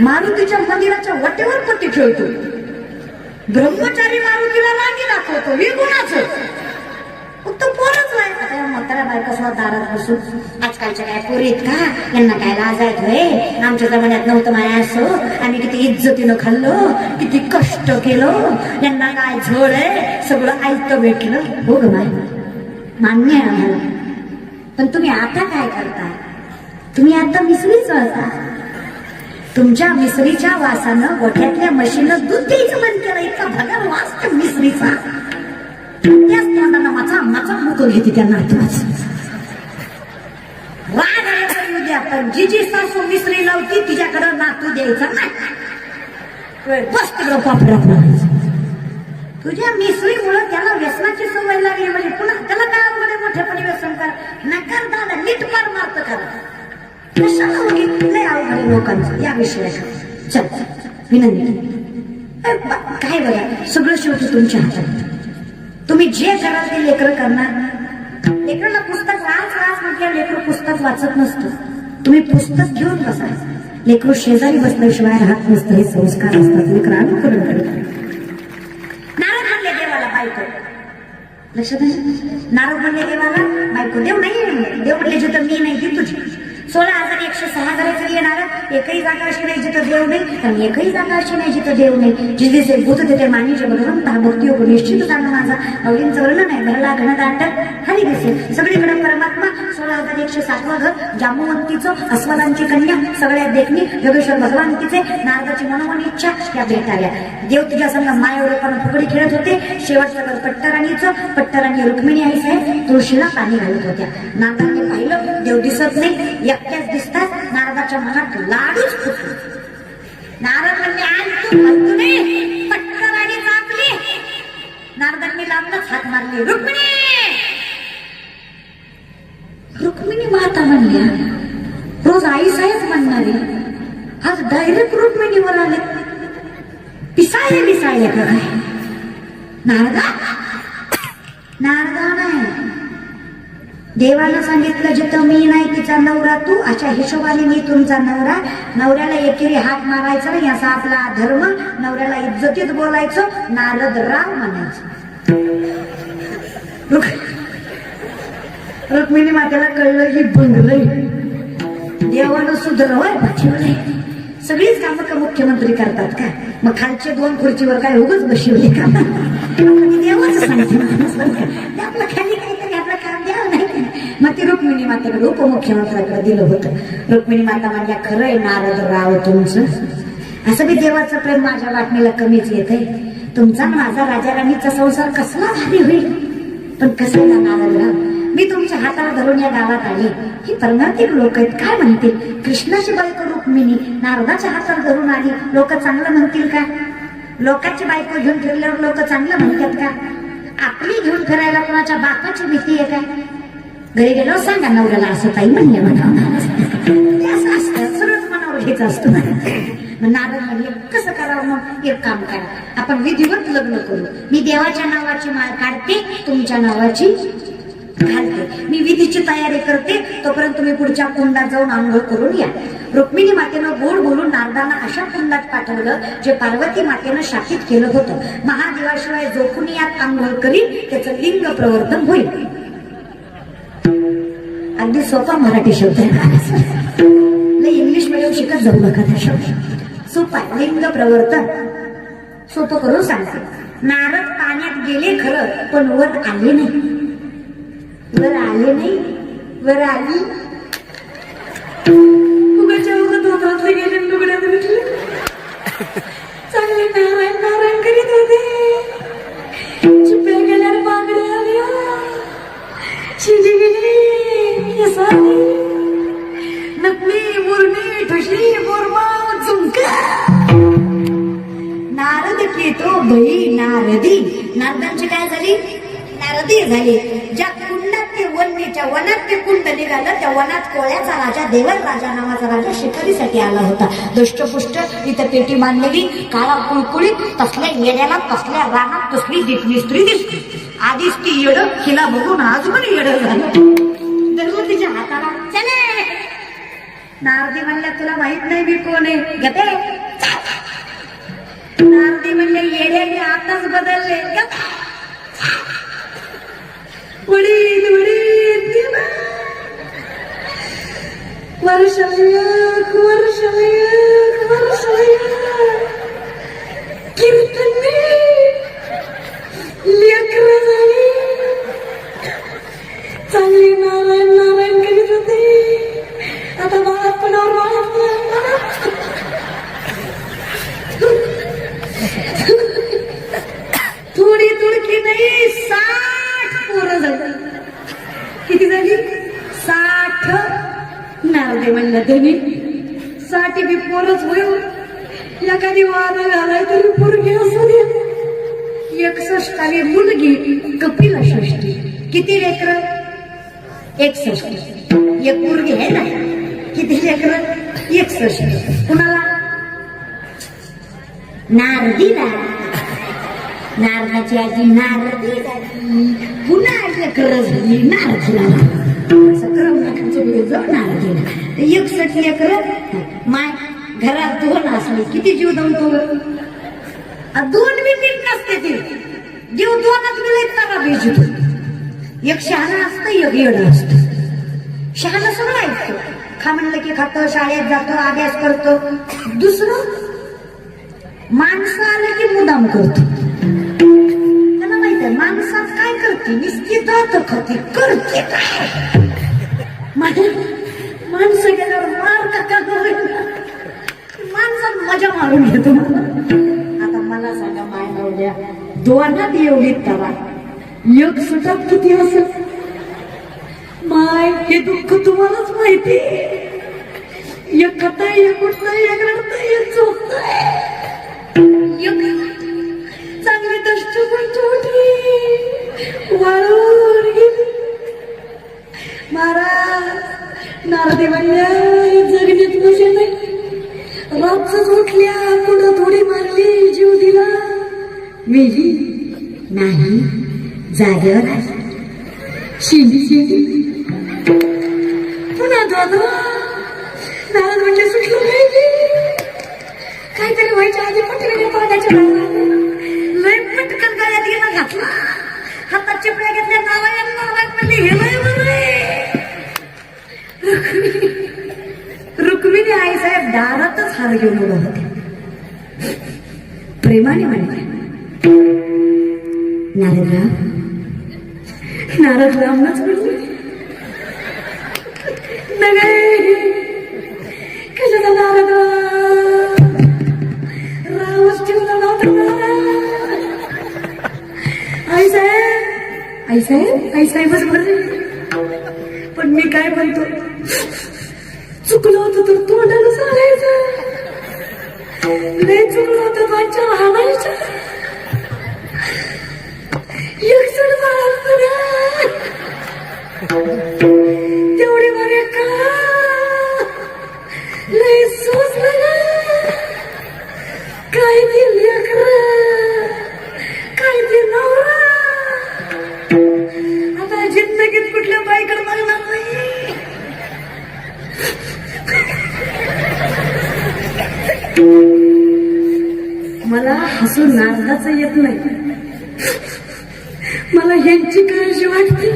मारुतीच्या मंदिराच्या वटेवर पट्टी ठेवतो. ब्रह्मचारी मारुतीला मागे दाखवतो. हे गुणाच फक्त पोरच नाही. आता या म्हाताऱ्या बायका सुद्धा दारात बसून. आजकालच्या काय पोरीत का? यांना काय लाज आहेत होय आमच्या जमान्यात नव्हतं माया असो. आम्ही किती इज्जतीनं खाल्लो किती कष्ट केलं. यांना काय झोळ आहे? सगळं ऐकतं भेटलं. हो ग माय मान्य आहे आम्हाला. पण तुम्ही आता काय करताय? तुम्ही आता मिसळीच चळता तुमच्या मिसरीच्या वासानं गोठ्यातल्या म्हशीनं दूध द्यायचं बंद केलं इतका भगर वास त्या मिसरीचा. त्याच तोंडाला माझा माझा मुख घेते त्या नातवाच राग आहे उद्या पण जी जी सासू मिसरी लावती तिच्याकडं नातू द्यायचा नाही. बस तिकडं पापडात तुझ्या मिसळीमुळे त्याला व्यसनाची सवय लागली म्हणजे पुन्हा त्याला काय अवघड मोठेपणी व्यसन कर. नकार दादा नीट मार मारत करा कशाला उगीच लय अवघड लोकांचं या विषयाचं. चल विनंती. काय बघा सगळं शेवटी तुमच्या हातात. तुम्ही जे कराल ते लेकर करणार. लेकराला पुस्तक वाच वाच म्हटल्यावर लेकर पुस्तक वाचत नसतं. तुम्ही पुस्तक घेऊन बसा लेकरू शेजारी बसल्याशिवाय राहत नसतं. हे संस्कार असतात. लेकर अनुकरण करत नारद म्हणले देवाला बायको. लक्षात नारद म्हणले देवाला बायको. देव नाही देव म्हणले जिथं मी नाही ती तुझी. सोळा हजार एकशे सहा घराचं येणार एकही जागा अशी नाही जिथं देव नाही आणि एकही जागा अशी नाही जिथं देव नाही. जिथे जे भूत तिथे मानीचे बरोबर मूर्ती भक्ती योग निश्चित जाणं माझा. नवलींचं वर्णन नाही भरला घन दाट खाली दिसेल सगळीकडे परमात्मा सोळा हजार एकशे सातवा घर जांबुवंतीचं अस्वलांची कन्या सगळ्यात देखणी योगेश्वर भगवान तिचे नारदाची मनोमन इच्छा या भेटाव्या. देव तुझ्या संग मायावरोपानं फुगडी खेळत होते. शेवटचं घर पट्टराणीचं पट्टराणी रुक्मिणी आई साहेब तुळशीला पाणी घालत होत्या. नारदाने देव दिसत नाही. एकट्याच दिसतात. नारदाच्या मनात लाडूच फुटले नारद म्हणले आज तू म्हणतो नाही पट्टराणी कापली नारदांनी लांबच हात मारले रुक्मिणी! रुक्मिणी माता म्हणल्या रोज आई साहेब म्हणणारे. आज डायरेक्ट रुक्मिणीवर आले पिसाय पिसाय काय नारदा? नारदा नाही. देवानं सांगितलं जिथं मी नाही तिचा नवरा तू अशा हिशोबाने मी तुमचा नवरा नवऱ्याला एकेरी हात मारायचा नाही असा आपला धर्म नवऱ्याला इज्जतीत बोलायचं नारद राव म्हणायचो. रुक्मिणी मातेला कळलं ही बंगलय देवानं सुधरवय पाठवलंय. सगळीच कामं का मुख्यमंत्री करतात का? मग खालचे दोन खुर्चीवर काय उगच बसवले का? देवाच सांगते माणूस खाली काहीतरी आपलं काम द्यावं नाही मग ती रुक्मिणी मातेकडे उपमुख्यमंत्र्याकडे दिलं होतं. रुक्मिणी माता म्हणल्या खरंय नारद राव तुमचं. असं मी देवाचं प्रेम माझ्या वाटणीला कमीच येते तुमचा माझा राजा राणीचा संसार कसला भारी होईल? पण कसं आहे ना नारद राव? मी तुमच्या हाताला धरून या गावात आली. ही परमार्थिक लोक आहेत काय म्हणतील? कृष्णाची बायको रुक्मिणी नारदाच्या हाताला धरून आली. लोक चांगलं म्हणतील का? लोकांची बायको घेऊन फिरल्यावर लोक चांगलं म्हणतात का? आपली घेऊन फिरायला कोणाच्या बापाची भीती आहे का? घरी गेलो सांगा नवऱ्याला असं ताई म्हणले म्हणा. ते असं असतं सगळंच मनावर घ्यायचं असतं मग नारद म्हणले कसं करावं मग? एक काम करा. आपण विधिवत लग्न करू. मी देवाच्या नावाची माळ काढते तुमच्या नावाची घालते. मी विधीची तयारी करते तोपर्यंत तुम्ही पुढच्या कुंडात जाऊन आंघोळ करून या. रुक्मिणी मातेनं गोड बोलून नारदांना अशा कुंडात पाठवलं जे पार्वती मातेनं शापित केलं होतं. महादेवाशिवाय जो यात आंघोळ करील त्याचं लिंग प्रवर्तन होईल. अगदी सोपा मराठी शब्द आहे नाही इंग्लिश मिडियम शिकत जाऊ नका त्या शब्द. सोपा लिंग प्रवर्तन. सोपं करून सांगते. नारद पाण्यात गेले खरं पण वर आले नाही. वर आले नाही वर आली केतो नारदी. नारदांची काय झाली? नारदी झाली. ज्या कुंडात ते वन्यच्या वनात ते कुंड निघालं त्या वनात कोळ्याचा राजा देवर राजा नावाचा राजा शिकारीसाठी आला होता. दृष्टपुष्ट इथं पेटी बांधलेली काळा कुळकुळीत तसल्या येड्याला तसल्या रानात तसली दिसली स्त्री दिसली. आधीच ती येड हिला बघून आज पण येड झालं. धरलं तिच्या हाताला चले! नारदी म्हणल्या तुला माहीत नाही मी कोण आहे. घेते. नारदी म्हणले येड्याने आताच बदलले. किती झाली? साठ. नारदे म्हणलं धनी साठी बी पोरच होईल हो. एखादी वादा घालाय तरी पोरगी असू दे. एकसष्ट आली मुलगी कपिला षष्टी किती लेकर? एकसष्ट. एक मुलगी आहे ना? किती लेकर? एकसष्ट. कुणाला? नारदीला. नारदाची आजी नारदी पुन्हा लेकर झाली नारदीला सकरम नखाचं बिळ लेकर माय घरात दोन असले किती जीव दमतो दोन दोन मिनिट नसते ते. जीव दोनच मिनिट तारा भेजतो एक शहाणा असतं एक येड असत. शहाणा सगळं ऐकतो. खा म्हणलं की खातो शाळेत जातो अभ्यास करतो. दुसरं माणसं आलं की मुदाम करतो. त्याला माहीत आहे माणसात काय करते निस्ती दात खाते करते काय माणसं गेल्यावर मार का का होईना? माणसात मजा मारून घेतो आता मला सांगा माय नवड्या दोनात एवढी तरा योग सुटात किती असेल माय हे दुःख तुम्हालाच माहिती एक खाता एक उठता एक रडता एक झोपता चांगली दष्ट वाळून महाराज नारदे जगण्यात मजा नाही. रातच उठल्या पुढं थोडी मारली जीव दिला? मेली नाही जागेवर आहे. शिंदी शिंदी पुन्हा दादा नारद म्हणजे सुटलं काहीतरी व्हायच्या आधी पटकन पाण्याच्या गळ्यात घातला हातात चिपड्या घेतल्या नावा नावा म्हणले हे रुक्मिणी. आईसाहेब दारातच हार घेऊन उभं होते. प्रेमाने म्हणले नारदराम नारदरावनच आई साहेबच बरे. पण मी काय म्हणतो? चुकलं होतं तर तोंडाला सांगायचं लय चुकलं होतं माझ्या आणायचं तेवढी तेवढे बरे का? मला हसू नारदाचं येत नाही. मला ह्यांची काळजी वाटते.